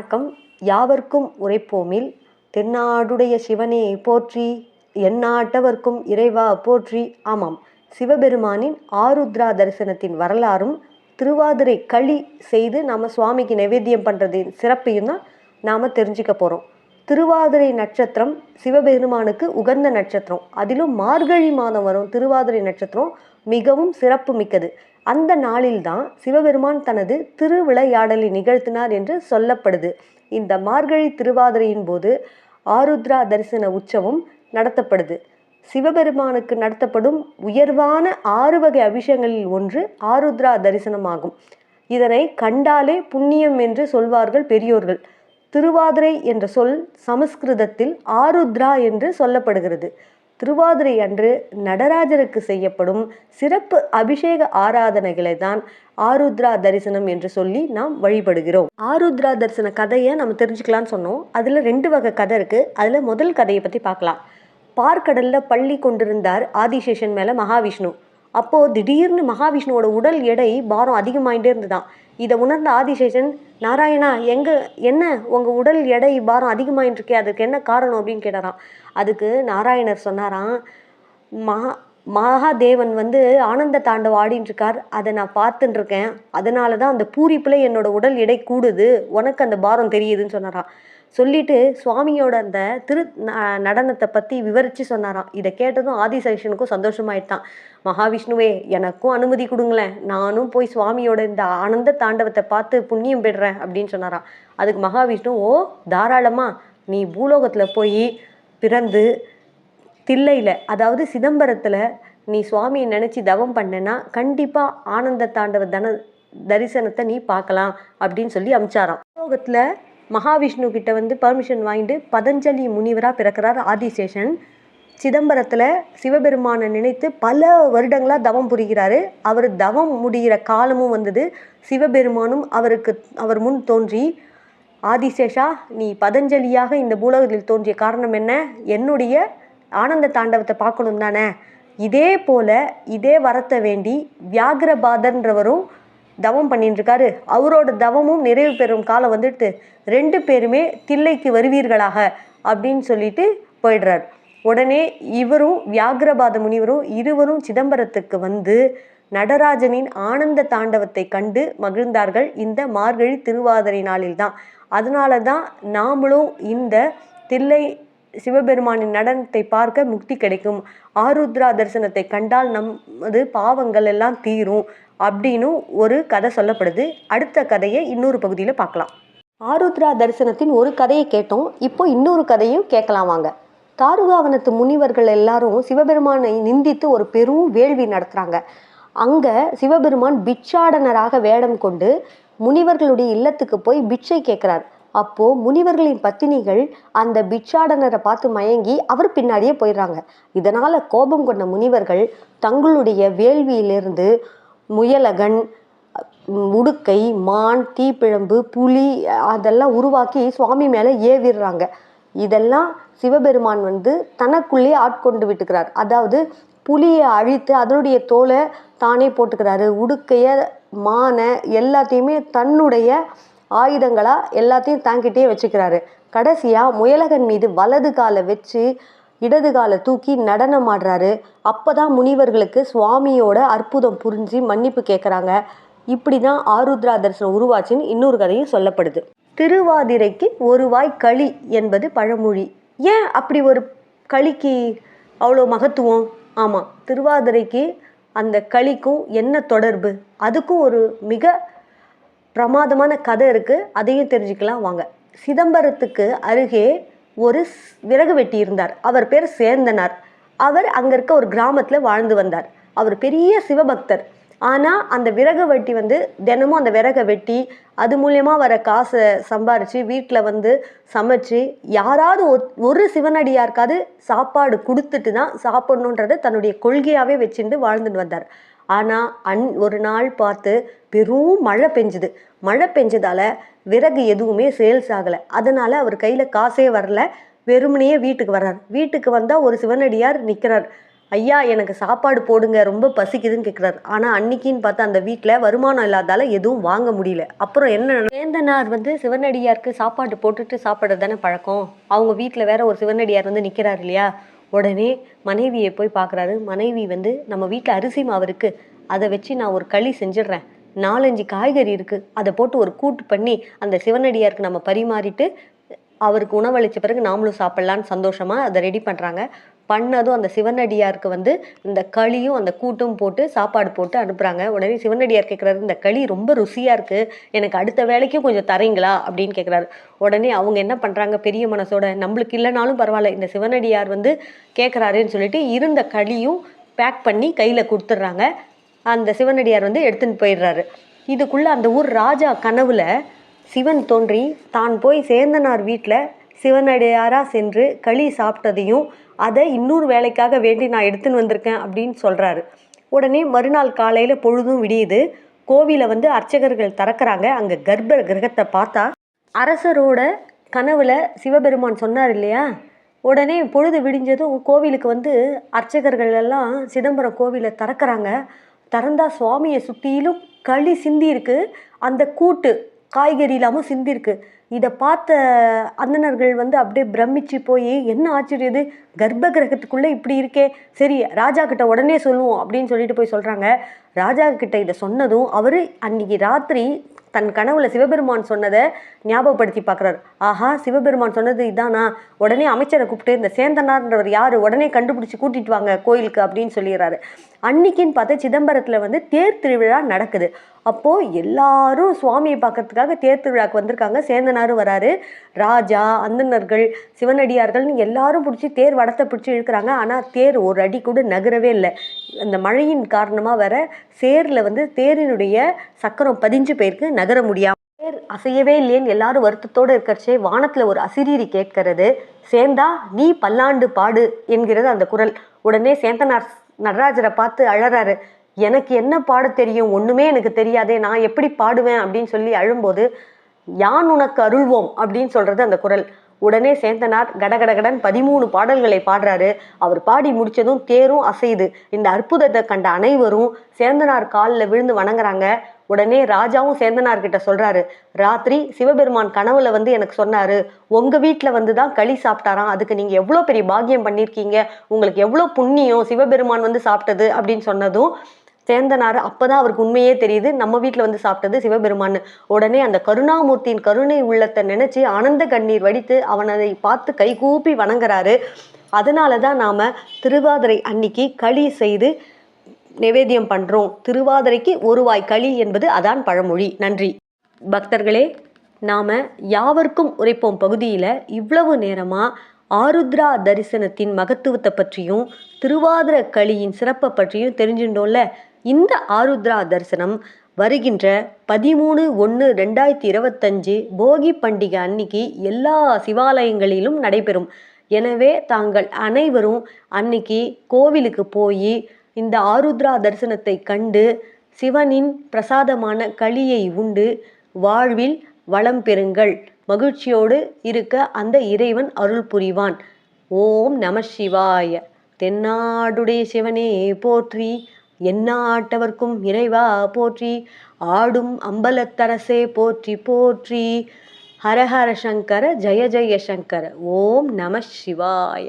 வணக்கம். யாவர்க்கும் உரைப்போமில். தென்னாடுடைய சிவனே போற்றி. எந்நாட்டவர்க்கும் இறைவா போற்றி. ஆமாம். சிவபெருமானின் ஆருத்ரா தரிசனத்தின் வரலாறும் திருவாதிரை களி செய்து நாம் சுவாமிக்கு நைவேத்தியம் பண்ணுறதின் சிறப்பையும் தான் நாம் தெரிஞ்சுக்க போகிறோம் திருவாதிரை நட்சத்திரம் சிவபெருமானுக்கு உகந்த நட்சத்திரம். அதிலும் மார்கழி மாதம் வரும் திருவாதிரை நட்சத்திரம் மிகவும் சிறப்பு மிக்கது. அந்த நாளில்தான் சிவபெருமான் தனது திருவிளையாடலை நிகழ்த்தினார் என்று சொல்லப்படுது. இந்த மார்கழி திருவாதிரையின் போது ஆருத்ரா தரிசன உற்சவம் நடத்தப்படுது. சிவபெருமானுக்கு நடத்தப்படும் உயர்வான ஆறு வகை அபிஷங்களில் ஒன்று ஆருத்ரா தரிசனமாகும். இதனை கண்டாலே புண்ணியம் என்று சொல்வார்கள் பெரியோர்கள். திருவாதிரை என்ற சொல் சமஸ்கிருதத்தில் ஆருத்ரா என்று சொல்லப்படுகிறது. திருவாதிரை அன்று நடராஜருக்கு செய்யப்படும் சிறப்பு அபிஷேக ஆராதனைகளை தான் ஆருத்ரா தரிசனம் என்று சொல்லி நாம் வழிபடுகிறோம். ஆருத்ரா தரிசன கதையை நம்ம தெரிஞ்சுக்கலாம்னு சொன்னோம். அதில் ரெண்டு வகை கதை இருக்குது அதில் முதல் கதையை பற்றி பார்க்கலாம். பார்க்கடலில் பள்ளி கொண்டிருந்தார் ஆதிசேஷன் மேலே மகாவிஷ்ணு. அப்போது திடீர்னு மகாவிஷ்ணுவோட உடல் எடை பாரம் அதிகமாகிட்டே இருந்துதான் இதை உணர்ந்த ஆதிசேஷன் நாராயணா எங்கள் என்ன உங்கள் உடல் எடை பாரம் அதிகமாகிட்டு இருக்கே அதுக்கு என்ன காரணம்? அப்படின்னு கேட்டாராம். அதுக்கு நாராயணர் சொன்னாராம் மகா மகாதேவன் வந்து ஆனந்த தாண்டவம் ஆடின்னு இருக்கார் அதை நான் பார்த்துட்டு இருக்கேன் அதனால தான் அந்த பூரிப்பில் என்னோட உடல் எடை கூடுது. உனக்கு அந்த பாரம் தெரியுதுன்னு சொன்னாராம். சொல்லிட்டு சுவாமியோட அந்த திரு ந- நடனத்தை பற்றி விவரித்து சொன்னாராம். இதை கேட்டதும் ஆதிசேஷனுக்கும் சந்தோஷமாயிட்டான். மகாவிஷ்ணுவே எனக்கும் அனுமதி கொடுங்களேன். நானும் போய் சுவாமியோட இந்த ஆனந்த தாண்டவத்தை பார்த்து புண்ணியம் பெடுறேன் அப்படின்னு சொன்னாராம். அதுக்கு மகாவிஷ்ணு ஓ தாராளமா நீ பூலோகத்தில் போய் பிறந்து தில்லையில் அதாவது சிதம்பரத்தில் நீ சுவாமியை நினச்சி தவம் பண்ணனா கண்டிப்பாக ஆனந்த தாண்டவ தன தரிசனத்தை நீ பார்க்கலாம் அப்படின்னு சொல்லி அமிச்சாராம். லோகத்தில் மகாவிஷ்ணு கிட்ட வந்து பர்மிஷன் வாங்கிட்டு பதஞ்சலி முனிவராக பிறக்கிறார் ஆதிசேஷன். சிதம்பரத்தில் சிவபெருமானை நினைத்து பல வருடங்களாக தவம் புரிகிறாரு. அவர் தவம் முடிகிற காலமும் வந்தது. சிவபெருமானும் அவருக்கு அவர் முன் தோன்றி ஆதிசேஷா நீ பதஞ்சலியாக இந்த பூலகத்தில் தோன்றிய காரணம் என்ன? என்னுடைய ஆனந்த தாண்டவத்தை பார்க்கணும் தானே? இதே போல இதே வரத்தை வேண்டி வியாகிரபாதர்ன்றவரும் தவம் பண்ணிட்டு இருக்காரு அவரோட தவமும் நிறைவு பெறும் காலம் வந்துட்டு ரெண்டு பேருமே தில்லைக்கு வருவீர்களாக அப்படின்னு சொல்லிட்டு போயிடுறார். உடனே இவரும் வியாகிரபாத முனிவரும் இருவரும் சிதம்பரத்துக்கு வந்து நடராஜனின் ஆனந்த தாண்டவத்தை கண்டு மகிழ்ந்தார்கள். இந்த மார்கழி திருவாதிரை நாளில்தான். அதனால தான் நாமளும் இந்த தில்லை சிவபெருமானின் நடனத்தை பார்க்க முக்தி கிடைக்கும். ஆருத்ரா தரிசனத்தை கண்டால் நமது பாவங்கள் எல்லாம் தீரும் அப்படின்னு ஒரு கதை சொல்லப்படுது. அடுத்த கதையை இன்னொரு பகுதியில் பார்க்கலாம். ஆருத்ரா தரிசனத்தின் ஒரு கதையை கேட்டோம். இப்போ இன்னொரு கதையும் கேட்கலாம் வாங்க. தாருகாவனத்து முனிவர்கள் எல்லாரும் சிவபெருமானை நிந்தித்து ஒரு பெரும் வேள்வி நடத்துகிறாங்க அங்கே சிவபெருமான் பிட்சாடனராக வேடம் கொண்டு முனிவர்களுடைய இல்லத்துக்கு போய் பிட்சை கேட்குறார். அப்போ முனிவர்களின் பத்தினிகள் அந்த பிட்சாடனரை பார்த்து மயங்கி அவர் பின்னாடியே போயிடுறாங்க. இதனால கோபம் கொண்ட முனிவர்கள் தங்களுடைய வேள்வியிலிருந்து முயலகன் உடுக்கை மான் தீப்பிழம்பு புலி அதெல்லாம் உருவாக்கி சுவாமி மேலே ஏவிடுறாங்க. இதெல்லாம் சிவபெருமான் வந்து தனக்குள்ளே ஆட்கொண்டு விட்டுக்கிறார். அதாவது புலியை அழித்து அதனுடைய தோலை தானே போட்டுக்கிறாரு. உடுக்கைய மானை எல்லாத்தையுமே தன்னுடைய ஆயுதங்களாக எல்லாத்தையும் தாங்கிட்டே வச்சுக்கிறாரு. கடைசியாக முயலகன் மீது வலது காலை வச்சு இடது காலை தூக்கி நடனம் ஆடுறாரு. அப்பதான் முனிவர்களுக்கு சுவாமியோட அற்புதம் புரிஞ்சு மன்னிப்பு கேட்குறாங்க இப்படி தான் ஆருத்ரா தரிசனம் உருவாச்சின்னு இன்னொரு கதையும் சொல்லப்படுது. திருவாதிரைக்கு ஒரு வாய் களி என்பது பழமொழி. ஏன் அப்படி ஒரு களிக்கு அவ்வளோ மகத்துவம்? ஆமாம் திருவாதிரைக்கு அந்த களிக்கும் என்ன தொடர்பு? அதுக்கும் ஒரு மிக பிரமாதமான கதை இருக்குது அதையும் தெரிஞ்சுக்கலாம். வாங்க. சிதம்பரத்துக்கு அருகே ஒரு விறகு வெட்டி இருந்தார். அவர் பேர் சேந்தனார். அவர் அங்கே இருக்க ஒரு கிராமத்தில் வாழ்ந்து வந்தார். அவர் பெரிய சிவபக்தர். ஆனால் அந்த விறகு வெட்டி வந்து தினமும் அந்த விறகை வெட்டி அது மூலயமா வர காசை சம்பாரித்து வீட்டில் வந்து சமைச்சு யாராவது ஒரு- ஒரு சிவனடியாருக்காவது சாப்பாடு கொடுத்துட்டு தான் சாப்பிடணுன்றதை தன்னுடைய கொள்கையாகவே வச்சுட்டு வாழ்ந்துட்டு வந்தார். ஆனால் அன் ஒரு நாள் பார்த்து பெரும் மழை பெஞ்சுது. மழை பெஞ்சதால விறகு எதுவுமே சேல்ஸ் ஆகலை. அதனால அவர் கையில் காசே வரல. வெறுமனையே வீட்டுக்கு வர்றார். வீட்டுக்கு வந்தால் ஒரு சிவனடியார் நிற்கிறார் ஐயா எனக்கு சாப்பாடு போடுங்க. ரொம்ப பசிக்குதுன்னு கேட்குறாரு ஆனால் அன்னைக்கின்னு பார்த்தா அந்த வீட்டில் வருமானம் இல்லாதால எதுவும் வாங்க முடியல. அப்புறம் என்ன வேந்தனார் வந்து சிவனடியாருக்கு சாப்பாடு போட்டுட்டு சாப்பிட்றது தானே பழக்கம்? அவங்க வீட்டில் வேற ஒரு சிவனடியார் வந்து நிற்கிறார் இல்லையா? உடனே மனைவியை போய் பார்க்குறாரு மனைவி வந்து நம்ம வீட்டில் அரிசி மாவு இருக்குது அதை வச்சு நான் ஒரு களி செஞ்சிடுறேன். நாலஞ்சு காய்கறி இருக்குது அதை போட்டு ஒரு கூட்டு பண்ணி அந்த சிவனடியாருக்கு நம்ம பரிமாறிட்டு அவருக்கு உணவளித்த பிறகு நாமளும் சாப்பிட்லான்னு சந்தோஷமாக அதை ரெடி பண்ணுறாங்க பண்ணதும் அந்த சிவனடியாருக்கு வந்து இந்த களியும் அந்த கூட்டும் போட்டு சாப்பாடு போட்டு அனுப்புகிறாங்க உடனே சிவனடியார் கேட்குறாரு இந்த களி ரொம்ப ருசியாக இருக்குது எனக்கு அடுத்த வேலைக்கும் கொஞ்சம் தரீங்களா? அப்படின்னு கேட்குறாரு உடனே அவங்க என்ன பண்ணுறாங்க பெரிய மனசோட நம்மளுக்கு இல்லைனாலும் பரவாயில்ல. இந்த சிவனடியார் வந்து கேட்குறாருன்னு சொல்லிட்டு இருந்த களியும் பேக் பண்ணி கையில் கொடுத்துட்றாங்க. அந்த சிவனடியார் வந்து எடுத்துன்னு போயிடுறாரு. இதுக்குள்ளே அந்த ஊர் ராஜா கனவுல சிவன் தோன்றி தான் போய் சேந்தனார் வீட்டில் சிவனடியாராக சென்று களி சாப்பிட்டதையும் அதை இன்னொரு வேலைக்காக வேண்டி நான் எடுத்துன்னு வந்திருக்கேன் அப்படின்னு சொல்கிறாரு உடனே மறுநாள் காலையில் பொழுதும் விடியுது. கோவிலை வந்து அர்ச்சகர்கள் திறக்கிறாங்க. அங்கே கர்ப்ப கிரகத்தை பார்த்தா அரசரோட கனவுல சிவபெருமான் சொன்னார் இல்லையா? உடனே பொழுது விடிஞ்சதும் கோவிலுக்கு வந்து அர்ச்சகர்கள் எல்லாம் சிதம்பரம் கோவிலை திறக்கிறாங்க. திறந்தா சுவாமியை சுற்றிலும் களி சிந்தி இருக்கு அந்த கூட்டு காய்கறி இல்லாமல் சிந்திருக்கு இதை பார்த்த அந்தணர்கள் வந்து அப்படியே பிரமிச்சு போய் என்ன ஆச்சரியது கர்ப்ப கிரகத்துக்குள்ளே இப்படி இருக்கே. சரி ராஜா கிட்ட உடனே சொல்லுவோம் அப்படின்னு சொல்லிட்டு போய் சொல்கிறாங்க ராஜா கிட்ட இதை சொன்னதும் அவர் அன்னைக்கு ராத்திரி தன் கனவுல சிவபெருமான் சொன்னதை ஞாபகப்படுத்தி பார்க்குறாரு ஆஹா சிவபெருமான் சொன்னது இதானா? உடனே அமைச்சரை கூப்பிட்டு இந்த சேந்தனார்ன்றவர் யார்? உடனே கண்டுபிடிச்சி கூட்டிட்டு வாங்க கோயிலுக்கு அப்படின்னு சொல்லிடுறாரு. அன்னைக்குன்னு பார்த்தா சிதம்பரத்தில் வந்து தேர் திருவிழா நடக்குது. அப்போது எல்லாரும் சுவாமியை பார்க்கறதுக்காக தேர் திருவிழாக்கு வந்திருக்காங்க. சேந்தனாரும் வராரு. ராஜா அந்தனர்கள் சிவனடியார்கள்னு எல்லாரும் பிடிச்சி தேர் வடத்தை பிடிச்சி இழுக்கிறாங்க. ஆனால் தேர் ஒரு அடி கூட நகரவே இல்லை. அந்த மழையின் காரணமாக வர சேரில் வந்து தேரினுடைய சக்கரம் பதிஞ்சு போயிருக்கு. நகர முடியாமல் தேர் அசையவே இல்லையேன்னு எல்லாரும் வருத்தத்தோடு இருக்கிறச்சே வானத்தில் ஒரு அசிரீரி கேட்கிறது. சேந்தா நீ பல்லாண்டு பாடு என்கிறது அந்த குரல். உடனே சேந்தனார் நடராஜரை பார்த்து அழறாரு. எனக்கு என்ன பாட தெரியும்? ஒன்றுமே எனக்கு தெரியாதே. நான் எப்படி பாடுவேன்? அப்படின்னு சொல்லி அழும்போது யான் உனக்கு அருள்வோம் அப்படின்னு சொல்கிறது அந்த குரல். உடனே சேந்தனார் கடகடகடன் பதிமூணு பாடல்களை பாடுறாரு. அவர் பாடி முடிச்சதும் தேரும் அசையுது. இந்த அற்புதத்தை கண்ட அனைவரும் சேந்தனார் காலில் விழுந்து வணங்குறாங்க. உடனே ராஜாவும் சேந்தனார் கிட்ட சொல்றாரு ராத்திரி சிவபெருமான் கனவுல வந்து எனக்கு சொன்னாரு உங்க வீட்டில் வந்து தான் களி சாப்பிட்டாராம். அதுக்கு நீங்க எவ்வளோ பெரிய பாக்கியம் பண்ணியிருக்கீங்க உங்களுக்கு எவ்வளோ புண்ணியம் சிவபெருமான் வந்து சாப்பிட்டது. அப்படின்னு சொன்னதும் சேந்தனார் அப்பதான் அவருக்கு உண்மையே தெரியுது. நம்ம வீட்டில் வந்து சாப்பிட்டது சிவபெருமான் உடனே அந்த கருணாமூர்த்தியின் கருணை உள்ளத்தை நினச்சி ஆனந்த கண்ணீர் வடித்து அவனதை பார்த்து கைகூப்பி வணங்குறாரு. அதனால தான் நாம் திருவாதிரை அன்னைக்கு களி செய்து நிவேத்தியம் பண்ணுறோம் திருவாதிரைக்கு ஒருவாய் களி என்பது அதான் பழமொழி. நன்றி. பக்தர்களே நாம் யாவர்க்கும் உரைப்போம் பகுதியில் இவ்வளவு நேரமாக ஆருத்ரா தரிசனத்தின் மகத்துவத்தை பற்றியும் திருவாதிர களியின் சிறப்பை பற்றியும் தெரிஞ்சுட்டோம்ல? இந்த ஆருத்ரா தரிசனம் வருகின்ற பதிமூணு ஒன்று ரெண்டாயிரத்தி இருபத்தஞ்சு போகி பண்டிகை அன்னைக்கு எல்லா சிவாலயங்களிலும் நடைபெறும். எனவே தாங்கள் அனைவரும் அன்னைக்கு கோவிலுக்கு போய் இந்த ஆருத்ரா தரிசனத்தை கண்டு சிவனின் பிரசாதமான களியை உண்டு வாழ்வில் வளம் பெறுங்கள். மகிழ்ச்சியோடு இருக்க அந்த இறைவன் அருள் புரிவான். ஓம் நம சிவாய. தென்னாடுடைய சிவனே போற்றி என்னாட்டவர்க்கும் இறைவா போற்றி ஆடும் அம்பலத்தரசே போற்றி போற்றி. ஹரஹர சங்கர ஜெய ஜெய சங்கர. ஓம் நம சிவாய.